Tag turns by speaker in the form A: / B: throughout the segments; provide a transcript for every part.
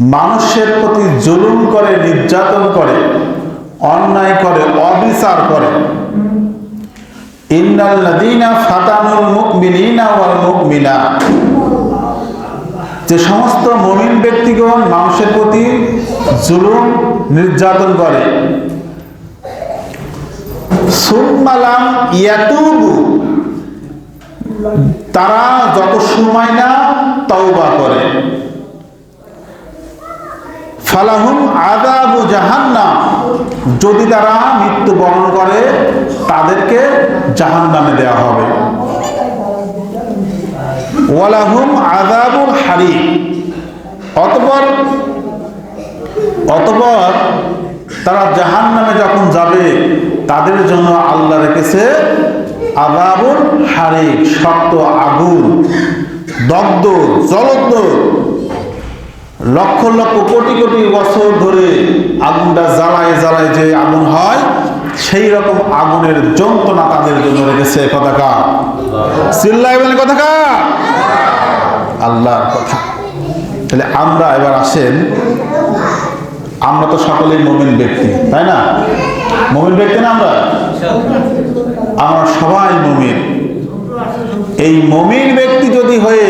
A: মানুষের প্রতি জুলুম করে, নির্যাতন করে, অন্যায় করে, অবিচার করে। যে সমস্ত মুমিন ব্যক্তিগণ মানুষের প্রতি জুলুম, নির্যাতন করে। সুম্মালাম ইয়াতুবু। তারা যত সময় না, তওবা করে। ফালাহুম আদাবু জাহান্নাম। যদি তারা মৃত্যুবরণ করে, তাদেরকে জাহান্নামে দেওয়া হবে। ওয়ালাহুম আদাবুল হারি অতপর অতপর তারা জাহান্নামে যখন যাবে, তাদের জন্য আল্লাহ রেখেছে আদাবুল হারি শক্ত আগুন, দগ্ধ জলদ্দ লক্ষ লক্ষ কোটি কোটি বছর ধরে আগুনটা জ্বালায় জ্বালায় যে আগুন হয়, সেই রকম আগুনের যন্ত্রণা তাদের জন্য রেখেছে কথাকা চিল্লাই বলে কথাকা আল্লাহর কথা। তাহলে আমরা এবার আসেন, আমরা তো সকলেই মমিন ব্যক্তি, তাই না? মমিন ব্যক্তি না আমরা? আমরা সবাই মমিন। এই মমিন ব্যক্তি যদি হয়ে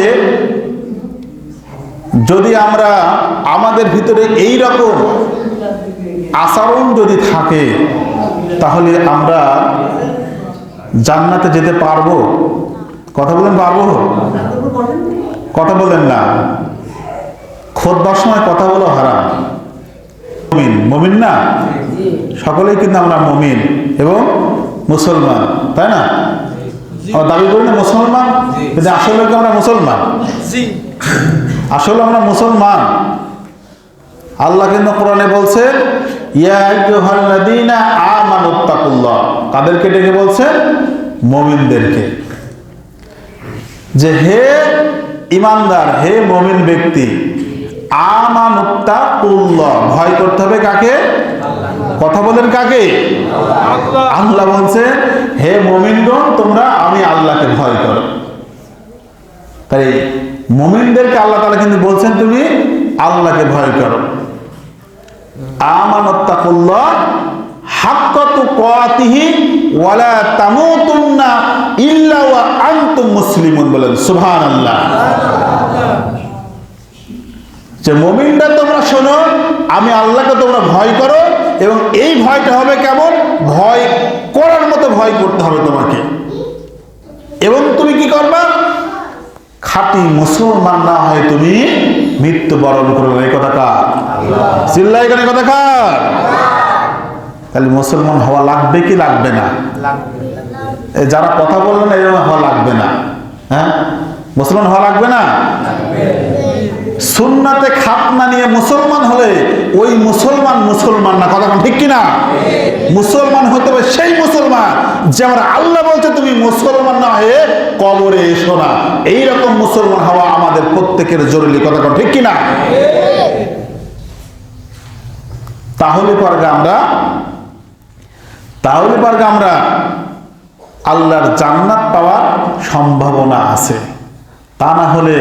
A: যদি আমরা আমাদের ভিতরে এই রকম আচরণ যদি থাকে তাহলে আমরা জান্নাতে যেতে পারব। কথা বলেন পারব? কথা বলেন না। খোদ্বার সময় কথা বলো হারাম। মমিন মমিন না? সকলেই কিন্তু আমরা মমিন এবং মুসলমান তাই না? আমরা দাবি করি না মুসলমান কিন্তু আসলে কি আমরা মুসলমান? আসলে আমরা মুসলমান। আল্লাহ কিন্তু কোরআনে আমানুত্তাকুল্লাহ কাদেরকে ডেকে বলছেন মুমিনদেরকে। যে হে ইমানদার হে মুমিন ব্যক্তি আমানুত্তাকুল্লাহ ভয় করতে হবে কাকে? কথা বলেন কাকে? আল্লাহ বলছে হে মুমিনগণ, তোমরা আমি আল্লাহকে ভয় করো। তাই মুমিনদেরকে আল্লাহ তাআলা কিন্তু বলছেন তুমি আল্লাহকে ভয় করো। আমানত্তাকুল্লাহ হাক্কাতু কাতিহি ওয়ালা তামুতুন্না ইল্লা ওয়া আনতুম মুসলিমুন বলেন, সুবহানাল্লাহ। যে মুমিনরা তোমরা শোনো, আমি আল্লাহকে তোমরা ভয় করো, এবং এই ভয়টা হবে কেমন ভয় করার মতো ভয় করতে হবে তোমাকে। এবং তুমি কি করবা? খাঁটি মুসলমান না হয় তুমি মৃত্যুবরণ করবে। এই কথা কার? চিল্লাই এখানে কথা কার? তাহলে মুসলমান হওয়া লাগবে কি লাগবে না? যারা কথা বলবেন না, এরকম হওয়া লাগবে না। হ্যাঁ? মুসলমান হওয়া লাগবে না? সুন্নাতে খাতনা নিয়ে মুসলমান হলে ওই মুসলমান মুসলমান না। কথা ঠিক কিনা? মুসলমান হতে হবে সেই যে আমরা আল্লাহ বলছে, তুমি মুসলমান না হয়ে কবরে এসো না। এইরকম মুসলমান হওয়া আমাদের প্রত্যেকের জরুরি, কথা ঠিক কিনা? তাহলে পারবে আমরা, তাহলে পারবে আমরা আল্লাহর জান্নাত পাওয়ার সম্ভাবনা আছে। তা না হলে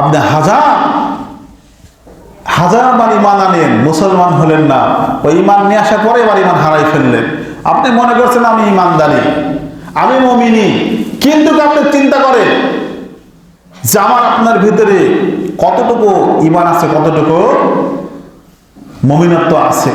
A: আপনি হাজার হাজার বার ইমান আনেন, মুসলমান হলেন না। ওই ইমান নিয়ে আসার পরে এবার ইমান হারাই ফেললেন। আপনি মনে করছেন আমি ইমানদারি, আমি মমিনি, কিন্তু আপনি চিন্তা করে যে আমার আপনার ভিতরে কতটুকু ইমান আছে, কতটুকু মমিনত্ব আছে?